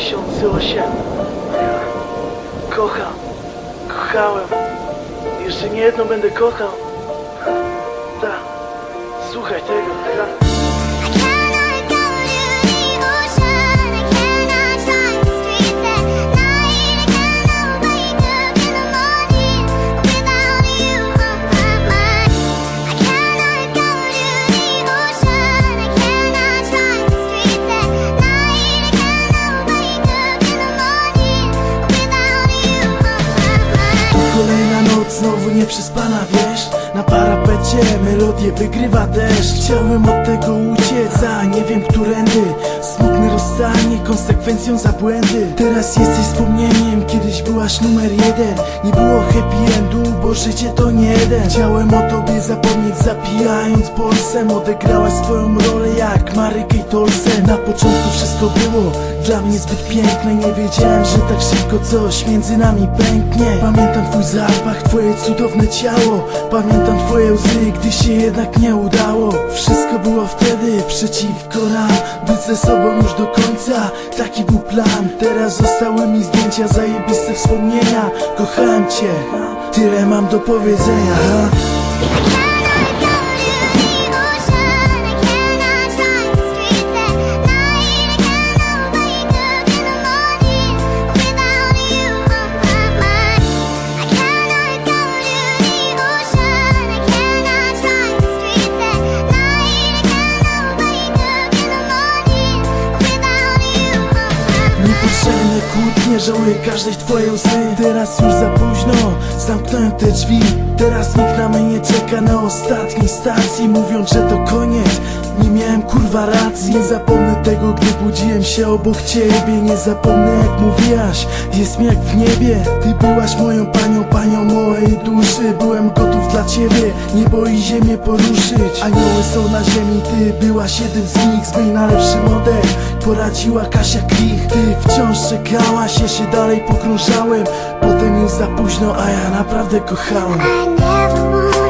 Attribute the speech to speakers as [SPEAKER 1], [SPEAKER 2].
[SPEAKER 1] 2008. Ja kocham, kochałem. Jeszcze nie jedno będę kochał. Tak, słuchaj tego. Tak.
[SPEAKER 2] Noc, znowu nieprzespana, wiesz Na parapecie melodię wygrywa deszcz. Chciałem od tego uciec, a nie wiem którędy Smutne rozstanie konsekwencją za błędy. Teraz jesteś wspomnieniem, kiedyś byłaś numer jeden. Nie było happy endu, bo życie to nie jeden. Chciałem o tobie zapomnieć zapijając polsem Odegrałaś swoją rolę jak Mary Kate Olsen Na początku wszystko było dla mnie zbyt piękne. Nie wiedziałem, że tak szybko coś między nami pęknie. Pamiętam twój zapach, twoje cudowne ciało. Pamiętam twoje łzy, gdy się jednak nie udało. Wszystko było wtedy przeciwko nam. Być ze sobą już do końca, taki był plan. Teraz zostały mi zdjęcia, zajebiste wspomnienia. Kochałem cię, tyle mam do powiedzenia kłótnie, żałuję każdej twojej łzy. Teraz już za późno, zamknąłem te drzwi Teraz nikt na mnie nie czeka na ostatniej stacji Mówiąc, że to koniec, nie miałem kurwa racji. Nie zapomnę tego, gdy budziłem się obok ciebie. Nie zapomnę jak mówiłaś, jest mi jak w niebie. Ty byłaś moją panią, panią mojej duszy. Byłem gotów dla ciebie, niebo i ziemię poruszyć. Anioły są na ziemi, ty byłaś jednym z nich Zbyj najlepszy model, poradziła Kasia Klich. Ty wciąż czekałaś, ja się dalej pogrążałem. Potem już za późno, a ja naprawdę kochałem
[SPEAKER 3] never want